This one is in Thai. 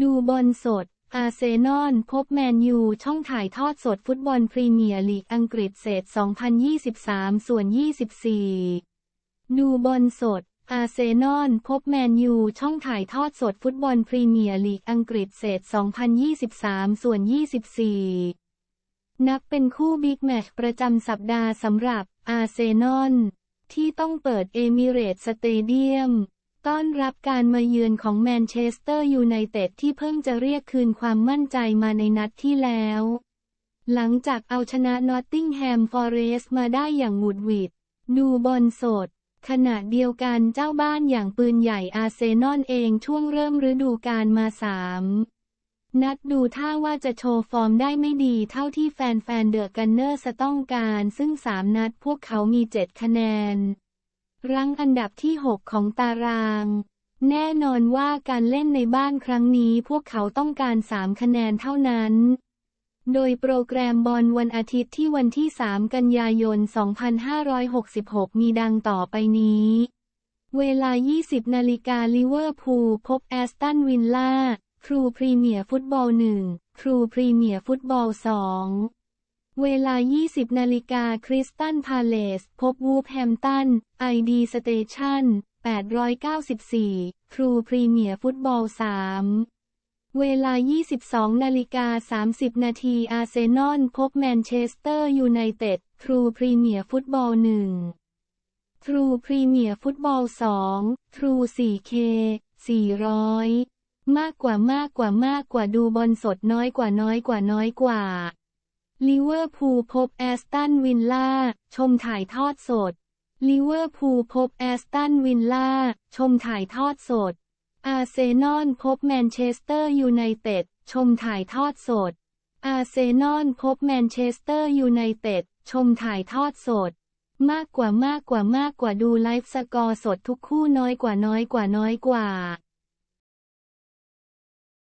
ดูบอลสด อาร์เซนอลพบแมนยู ช่องถ่ายทอดสดฟุตบอลพรีเมียร์ลีกอังกฤษเศษ 2023 ส่วน 24 ดูบอลสด อาร์เซนอลพบแมนยู ช่องถ่ายทอดสดฟุตบอลพรีเมียร์ลีกอังกฤษเศษ 2023 ส่วน 24 นับเป็นคู่บิ๊กแมตช์ประจำสัปดาห์สำหรับอาร์เซนอลที่ต้องเปิดเอมิเรตสเตเดียม ต้อนรับการมาเยือนของแมนเชสเตอร์ยูไนเต็ดที่เพิ่งจะเรียกคืนความมั่นใจมาในนัดที่แล้ว หลังจากเอาชนะนอตติงแฮมฟอเรสต์มาได้อย่างหวุดหวิด ดูบอลสด ขณะเดียวกันเจ้าบ้านอย่างปืนใหญ่อาร์เซนอลเองช่วงเริ่มฤดูกาลมาสามนัดดูท่าว่าจะโชว์ฟอร์มได้ไม่ดีเท่าที่แฟนๆเดอะกันเนอร์สต้องการ ซึ่งสามนัดพวกเขามี7คะแนน รั้งอันดับที่ 6 ของตาราง แน่นอนว่าการเล่นในบ้านครั้งนี้พวกเขาต้องการ 3 คะแนนเท่านั้น โดยโปรแกรมบอลวันอาทิตย์ที่วันที่ 3 กันยายน 2566 มีดังต่อไปนี้ เวลา 20 นาฬิกาลิเวอร์พูลพบแอสตันวิลล่าครูพรีเมียร์ฟุตบอล 1 ครูพรีเมียร์ฟุตบอล 2 เวลา 20 นาฬิกาคริสตันพาเลส พบวูฟแฮมตัน ไอดีสเตชัน894 ครูพรีเมียร์ฟุตบอล 3 เวลา 22 นาฬิกา 30 นาทีอาร์เซนอลพบแมนเชสเตอร์ยูไนเต็ด ครูพรีเมียร์ฟุตบอล1ทรูพรีเมียร์ฟุตบอล2ทรู 4K 400 มากกว่ามากกว่ามากกว่าดูบอลสดน้อยกว่าน้อยกว่าน้อยกว่า ลิเวอร์พูลพบแอสตันวิลล่า ชมถ่ายทอดสด ลิเวอร์พูลพบแอสตันวิลล่า ชมถ่ายทอดสด อาร์เซนอลพบแมนเชสเตอร์ยูไนเต็ด ชมถ่ายทอดสด อาร์เซนอลพบแมนเชสเตอร์ยูไนเต็ด ชมถ่ายทอดสด มากกว่ามากกว่ามากกว่าดูไลฟ์สกอร์สดทุกคู่น้อยกว่าน้อยกว่าน้อยกว่า